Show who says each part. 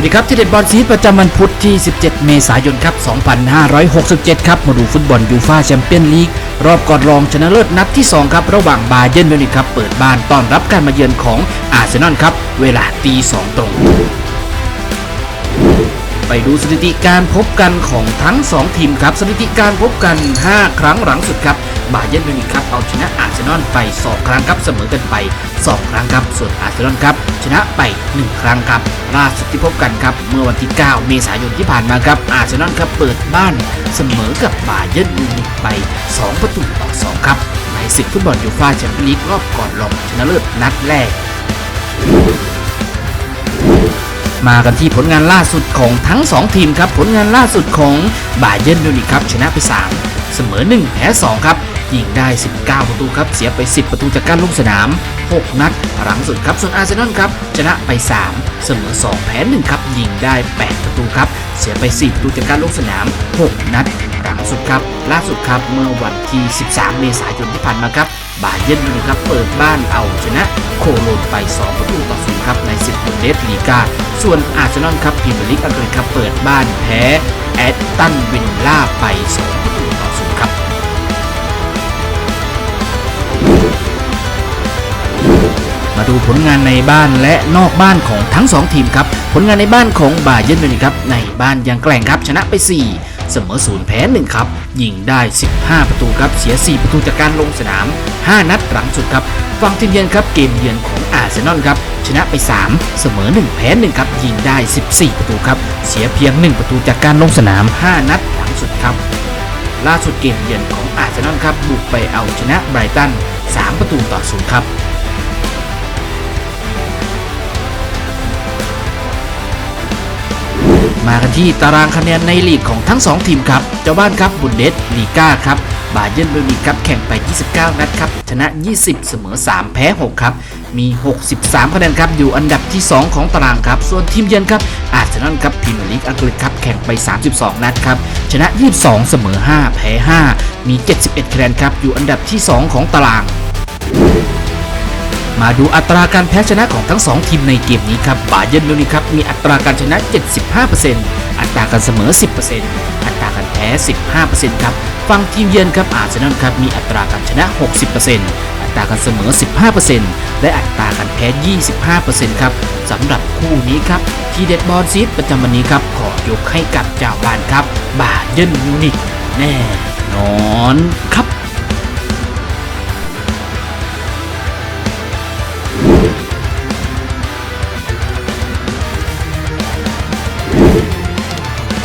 Speaker 1: สวัสดีครับที่เด็ดบอลซีดประจำวันพุธที่ 17 เมษายนครับ 2567 ครับ มาดูฟุตบอลยูฟ่าแชมเปี้ยนลีกรอบก่อนรองชนะเลิศนัดที่ 2 ครับ ระหว่างบาเยิร์นมิวนิกครับ เปิดบ้านต้อนรับการมาเยือนของอาร์เซนอลครับ เวลาตี2ตรง ไปดูสถิติการพบกันของทั้ง 2 ทีมครับ สถิติการพบกัน 5 ครั้งหลังสุดครับ บาเยิร์นมิวนิกครับเอาชนะอาร์เซนอลไป 2 ครั้งครับเสมอกันไป 2 ครั้งครับส่วนอาร์เซนอลครับชนะไป 1 ครั้งครับล่าสุดที่พบกันครับเมื่อวันที่ 9 เมษายนที่ผ่านมาครับอาร์เซนอลครับเปิดบ้านเสมอกับบาเยิร์นมิวนิกไป 2 ประตูต่อ 2 ครับในศึกฟุตบอลยูฟ่าแชมเปี้ยนลีกรอบก่อนรองชนะเลิศนัดแรกมากันที่ผลงานล่าสุดของทั้ง 2 ทีมครับ ผลงานล่าสุดของบาเยิร์นมิวนิกครับ ชนะไป 3 เสมอ 1 แพ้ 2 ครับ ยิงได้ 19 ประตูครับ เสียไป 10 ประตูจากการลงสนาม 6 นัดหลังสุดครับ ส่วนอาร์เซนอลครับชนะไป 3 เสมอ 2 แพ้ 1 ครับ ยิงได้ 8 ประตูครับ เสียไป 4 ประตูจากการลงสนาม 6 นัดหลังสุดครับ ล่าสุดครับเมื่อวันที่ 13 เมษายนที่ผ่านมาครับ บาเยิร์นมิวนิกครับเปิดบ้านเอาชนะโคโลนไป 2 ประตูต่อศูนย์ครับในศึกบุนเดสลีกา ส่วนอาร์เซนอลครับพรีเมียร์ลีกอังกฤษครับเปิดบ้านแพ้แอตตันวินล่าไป2 มาดูผลงานในบ้านและนอกบ้านของทั้ง 2 ทีมครับ ผลงานในบ้านของบาเยิร์นมิวนิกครับ ในบ้านยังแกร่งครับ ชนะไป 4 เสมอ0แพ้1ครับ ยิงได้ 15 ประตูครับ เสีย 4 ประตูจากการลงสนาม 5 นัดหลังสุดครับ ฝั่งทีมเยือนครับ เกมเยือนของอาร์เซนอลครับ ชนะไป 3 เสมอ 1 แพ้1ครับ ยิงได้ 14 ประตูครับ เสียเพียง 1 ประตูจากการลงสนาม 5 นัดหลังสุดครับ ล่าสุดเกมเยือนของอาร์เซนอลครับ บุกไปเอาชนะไบรตัน 3 ประตูต่อ0ครับ มากันที่ตารางคะแนนในลีกของทั้ง 2 ทีมครับ เจ้าบ้านครับบุนเดสลีก้าครับ บาเยิร์นมิวนิกครับแข่งไป 29 นัดครับ ชนะ 20 เสมอ 3 แพ้ 6 ครับ มี 63 คะแนนครับ อยู่อันดับที่ 2 ของตารางครับ ส่วนทีมเยือนครับอาร์เซนอลครับพรีเมียร์ลีกอังกฤษครับ แข่งไป 32 นัดครับ ชนะ 22 เสมอ 5 แพ้ 5 มี 71 คะแนนครับ อยู่อันดับที่ 2 ของตาราง มาดูอัตราการแพ้ชนะของทั้ง 2 ทีมในเกมนี้ครับบาเยิร์นมิวนิกครับมีอัตราการชนะ 75%อัตราการเสมอ 10%อัตราการแพ้ 15%ครับฝั่งทีมเยือนครับอาร์เซนอลครับมีอัตราการชนะ 60%อัตราการเสมอ 15%และอัตราการแพ้ 25%ครับสำหรับคู่นี้ครับ ทีเด็ดบอลซีดประจำวันนี้ครับ ขอยกให้กับเจ้าบ้านครับ บาเยิร์นมิวนิกแน่นอนครับ